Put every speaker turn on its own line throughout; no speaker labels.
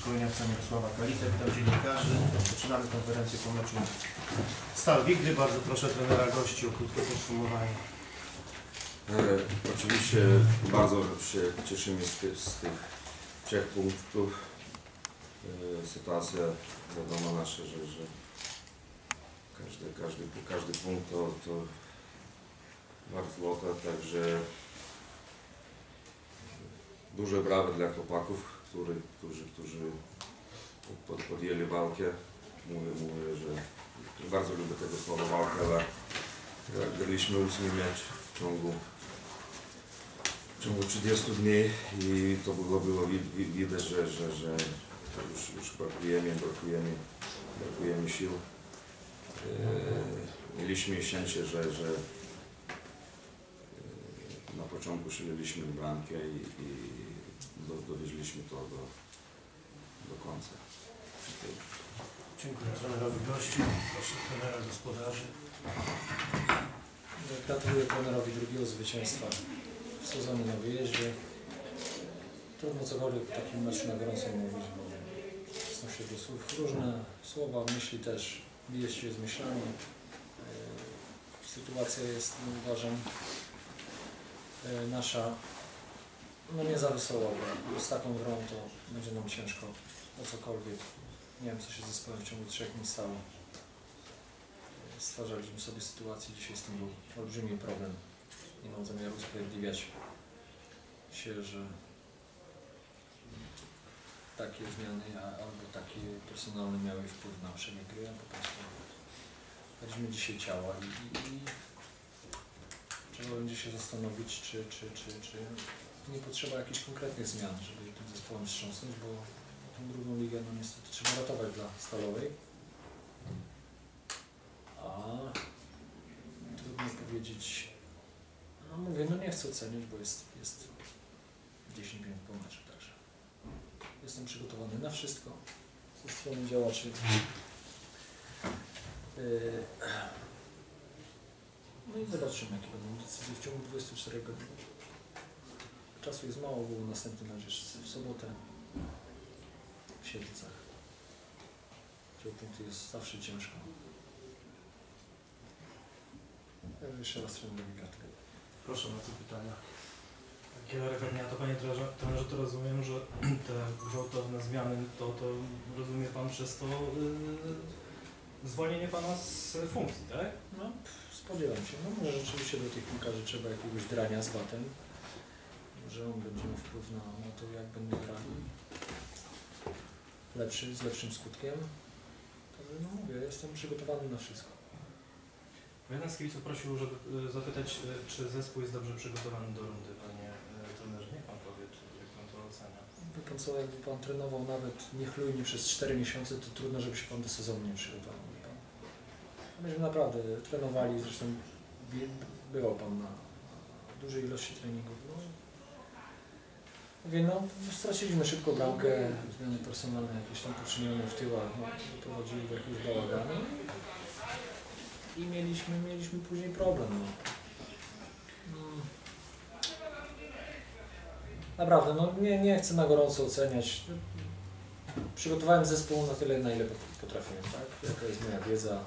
szkoleniowca Mirosława Kalita. Witam dziennikarzy. Rozpoczynamy konferencję po meczu Stal Wigry. Bardzo proszę trenera gości o krótkie podsumowanie.
E, oczywiście bardzo się cieszymy z, z tych trzech punktów. E, sytuacja wiadomo nasze, że, że każdy, każdy, każdy punkt to, to bardzo złota, także duże brawa dla chłopaków, który, którzy, którzy pod, podjęli walkę. Mówię, mówię, że bardzo lubię tego słowa walka, ale graliśmy ósmy mecz w ciągu w ciągu 30 dni i to było, było wi- wi- widać, że, że, że już, już brakujemy, brakujemy, brakujemy sił. E, mieliśmy szczęście, że, że e, na początku strzeliliśmy bramkę i, i do, dowieźliśmy to do, do końca.
Dziękuję trenerowi gości. Proszę trenera gospodarzy.
Gratuluję trenerowi drugiego zwycięstwa w sezonie na wyjeździe. Trudno cokolwiek w takim meczu na gorąco mówić, bo są wśród słów różne słowa, myśli też bije się z myślami. E, Sytuacja jest, uważam, e, nasza no nie za wesoła, bo z taką grą to będzie nam ciężko o cokolwiek. Nie wiem, co się z zespołem w ciągu trzech dni stało stwarzaliśmy sobie sytuację, dzisiaj z tym był olbrzymi problem. Nie mam zamiaru usprawiedliwiać się, że takie zmiany albo takie personalne miały wpływ na przebieg gry, a po prostu daliśmy dzisiaj ciała i, i, i trzeba będzie się zastanowić, czy, czy, czy, czy nie potrzeba jakichś konkretnych zmian, żeby tym zespołem wstrząsnąć, bo tą drugą ligę no niestety trzeba ratować dla Stalowej. A trudno powiedzieć. No mówię, no nie chcę oceniać, bo jest, jest 10 minut po meczu, także jestem przygotowany na wszystko ze strony działaczy. Yy, No i zobaczymy, jakie będą decyzje w ciągu 24 godzin. Czasu jest mało, było następny mecz w sobotę w Siedlcach. Gdzie punkty jest zawsze ciężko. Ja jeszcze raz trenerowi gratuluję.
Proszę macie pytania.
Kielerek dnia, to panie trenerze, to rozumiem, że te gwałtowne zmiany, to, to rozumie pan przez to yy, zwolnienie pana z funkcji, tak?
No, spodziewam się. No może rzeczywiście do tych piłkarzy trzeba jakiegoś drania z batem, że on będzie miał wpływ na, na to, jak będą grali. Lepszy, z lepszym skutkiem. Także no mówię, jestem przygotowany na wszystko.
Jeden z kibiców prosił, żeby y, zapytać, y, czy zespół jest dobrze przygotowany do rundy, panie y, trenerze. Niech pan powie, czy jak pan to ocenia.
Wie pan co, jakby pan trenował nawet niechlujnie przez 4 miesiące, to trudno, żeby się pan do sezonu nie przygotował. Myśmy naprawdę trenowali, zresztą bywał pan na, na dużej ilości treningów. No. Mówię, no straciliśmy szybko bramkę, zmiany personalne jakieś tam poczynione w tyłach, no, doprowadziły do jakiegoś bałaganu. I mieliśmy, mieliśmy później problem. No. Mm. Naprawdę, no nie, nie chcę na gorąco oceniać. Przygotowałem zespół na tyle, na ile potrafiłem, tak? Jaka jest moja wiedza,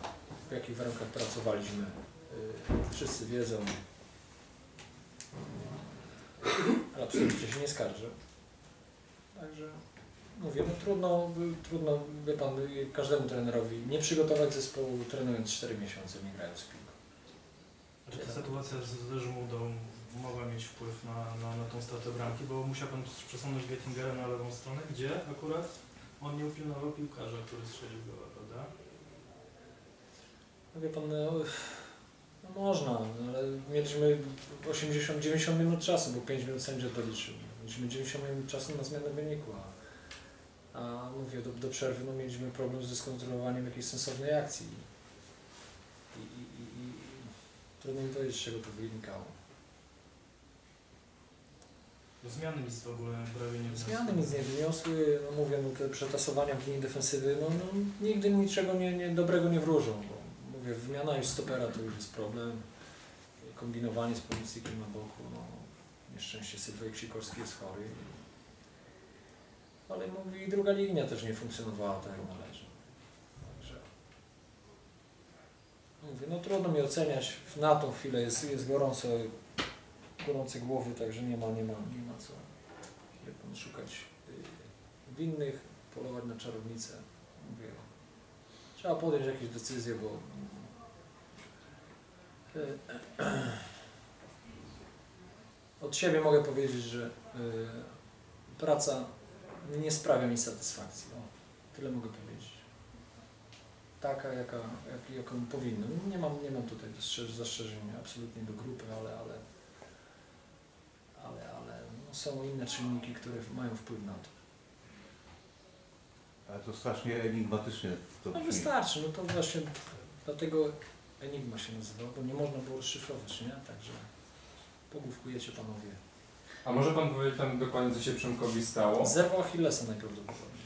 w jakich warunkach pracowaliśmy. Yy, Wszyscy wiedzą. Absolutnie się nie skarżę. Także mówię, no trudno, trudno, wie pan, każdemu trenerowi nie przygotować zespołu trenując 4 miesiące, nie grając w piłkę.
Czy ta sytuacja z, Żmudą mogła mieć wpływ na, na, na tą stratę bramki, bo musiał pan przesunąć Gettingera na lewą stronę, gdzie akurat on nie upilnował piłkarza, który strzelił goła, prawda?
No wie pan, no można, no, ale mieliśmy 80-90 minut czasu, bo 5 minut sędzia doliczył. Mieliśmy 90 minut czasu na zmianę wyniku, a, a mówię, do, do przerwy no, mieliśmy problem z skontrolowaniem jakiejś sensownej akcji. I, i, i, i trudno mi powiedzieć, z czego to wynikało.
Zmiany nic w ogóle prawie nie wniosły.
Zmiany nic nie wyniosły, no mówię, no te przetasowania w linii defensywy, no, no nigdy niczego nie, nie, dobrego nie wróżą, bo mówię, wymiana już stopera to już jest problem, kombinowanie z pomocnikiem na boku, no nieszczęście Sylwek Sikorski jest chory. ale mówi, druga linia też nie funkcjonowała tak jak należy. Także mówię, no trudno mi oceniać, na tą chwilę jest, jest gorąco, gorące głowy, także nie ma, nie ma, nie ma co wie pan, szukać y, winnych, polować na czarownicę. Trzeba podjąć jakieś decyzje, bo od siebie mogę powiedzieć, że y, praca nie sprawia mi satysfakcji. O, tyle mogę powiedzieć. Taka, jaka, jak, jaką powinno. Nie mam, nie mam tutaj zastrzeż- zastrzeżeń absolutnie do grupy, ale, ale, ale, ale no, są inne czynniki, które mają wpływ na to.
Ale to strasznie enigmatycznie to
No
brzmi.
wystarczy, no to właśnie dlatego Enigma się nazywa, bo nie można było rozszyfrować, nie? Także pogłówkujecie panowie.
A może pan powiedzieć tam dokładnie, co się Przemkowi stało?
Zerwał Achillesa najprawdopodobniej.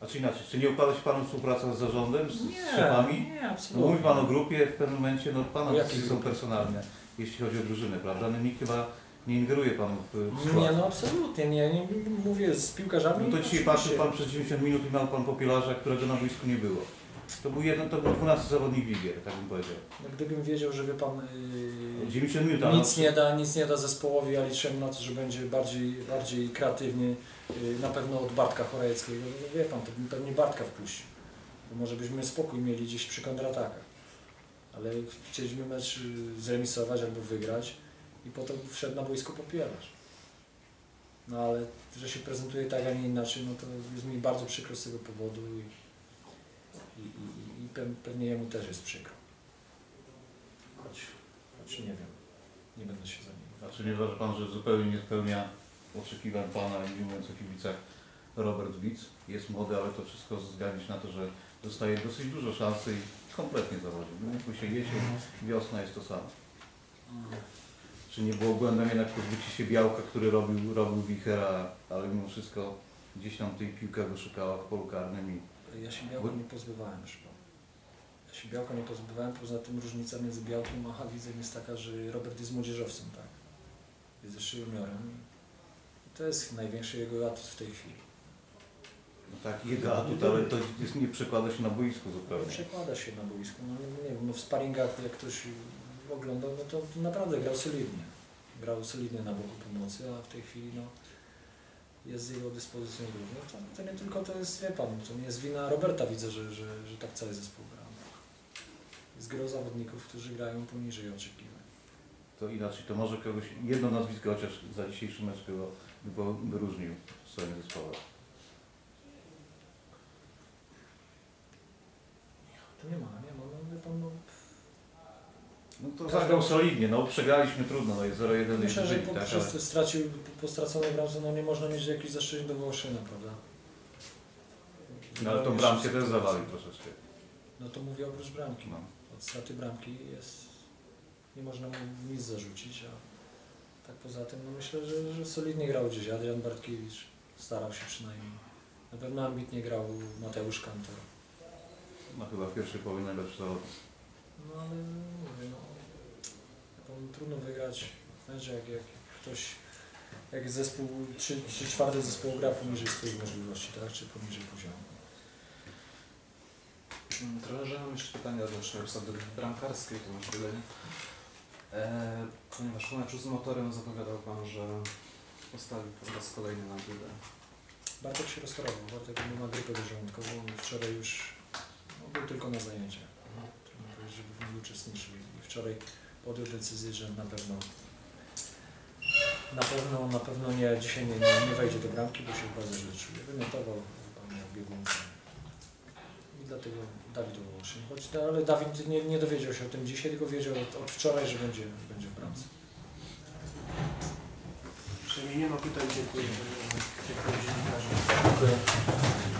A czy inaczej, czy nie układa się Panu współpraca z zarządem, z, z szefami?
nie,
No,
absolutnie.
mówi Pan o grupie, w pewnym momencie no, Pana
O jakiej
decyzje są
grupie?
personalne, jeśli chodzi o drużynę, prawda? No nikt chyba nie ingeruje Panu w, w.
Nie, no absolutnie, nie, nie mówię z piłkarzami.
No to dzisiaj
oczywiście.
patrzył Pan przez 90 minut i miał Pan popielarza, którego na boisku nie było. To był jeden, to był 12 zawodnik Wigier, tak bym powiedział.
No, gdybym wiedział, że wie pan, yy,
90 minut, ale
nic nie da, nic nie da zespołowi, ja liczyłem na to, że będzie bardziej, bardziej kreatywny, yy, na pewno od Bartka Chorajeckiego. No, wie pan, to bym pewnie Bartka wpuścił. Bo może byśmy spokój mieli gdzieś przy kontratakach. Ale chcieliśmy mecz yy, zremisować albo wygrać i potem wszedł na boisko popierać. No ale, że się prezentuje tak, a nie inaczej, no to jest mi bardzo przykro z tego powodu i, i, i, i pe- pewnie jemu też jest przykro. Choć, choć nie wiem, nie będę się za nim.
Znaczy nie uważa Pan, że zupełnie nie spełnia oczekiwań Pana i nie mówiąc o kibicach Robert Witz. Jest młody, ale to wszystko zgadza się na to, że dostaje dosyć dużo szansy i kompletnie zawodzi. Mógł się jesień, wiosna jest to samo. Czy nie było błędem jednak pozbycie się Białka, który robił, robił wichera, ale mimo wszystko gdzieś tam tej piłka go szukała w polu karnym i
Ja się białka nie pozbywałem, pana. Ja się białka nie pozbywałem, poza tym różnica między białkiem a Hawidzem jest taka, że Robert jest młodzieżowcem, tak? Jest jeszcze juniorem. I to jest największy jego atut w tej chwili.
no tak jego atut, ale to jest, nie przekłada się na boisku
Nie
zupełnie.
przekłada się na boisku. No nie wiem, no w sparingach jak ktoś oglądał, no to, to naprawdę grał solidnie. Grał solidnie na boku pomocy, a w tej chwili no, jest z jego dyspozycją równo. To, to nie tylko to jest, wie pan, to nie jest wina Roberta, widzę, że, że, że tak cały zespół gra. Jest gro zawodników, którzy grają poniżej oczekiwań.
To inaczej, to może kogoś, jedno nazwisko chociaż za dzisiejszy mecz kogo by wyróżnił w swoim zespole.
To nie ma, nie ma, no wie pan, no,
No to zagrał solidnie, no przegraliśmy trudno, no jest 0-1 i
myślę, że po,
tak,
przez,
ale
stracił, po straconej bramce, no nie można mieć jakichś zastrzeżeń do Wołoszyna, prawda?
no, ale tą bramkę też zawalił troszeczkę.
No to mówię oprócz bramki.
No.
Od straty bramki jest, nie można mu nic zarzucić, a tak poza tym no myślę, że, że solidnie grał gdzieś Adrian Bartkiewicz, starał się przynajmniej. Na pewno ambitnie grał Mateusz Kantor.
no chyba w pierwszej połowie najlepszy zawodnik.
No ale mówię, no, trudno wygrać mecz, jak, jak ktoś, jak zespół, trzy, trzy czwarte zespołu gra poniżej swoich możliwości, tak, czy poniżej poziomu.
Mm, Trenerze, mam jeszcze pytanie odnośnie obsady bramkarskiej, to na tyle. E, ponieważ w meczu z motorem zapowiadał Pan, że postawi po raz kolejny na górę.
Bartek się rozchorował, Bartek nie ma grypę żołądkową wczoraj już no, był tylko na zajęciach. Żeby w nim uczestniczył. I wczoraj podjął decyzję, że na pewno na pewno, na pewno nie, dzisiaj nie, nie, nie wejdzie do bramki, bo się bardzo źle czuje. Wymiotował, pan miał biegunkę. I dlatego Dawid Wołoszyn. Choć, ale Dawid nie, nie dowiedział się o tym dzisiaj, tylko wiedział od, od wczoraj, że będzie, będzie w bramce.
Jeżeli nie ma pytań, dziękuję. Dziękuję.
Dziękuję.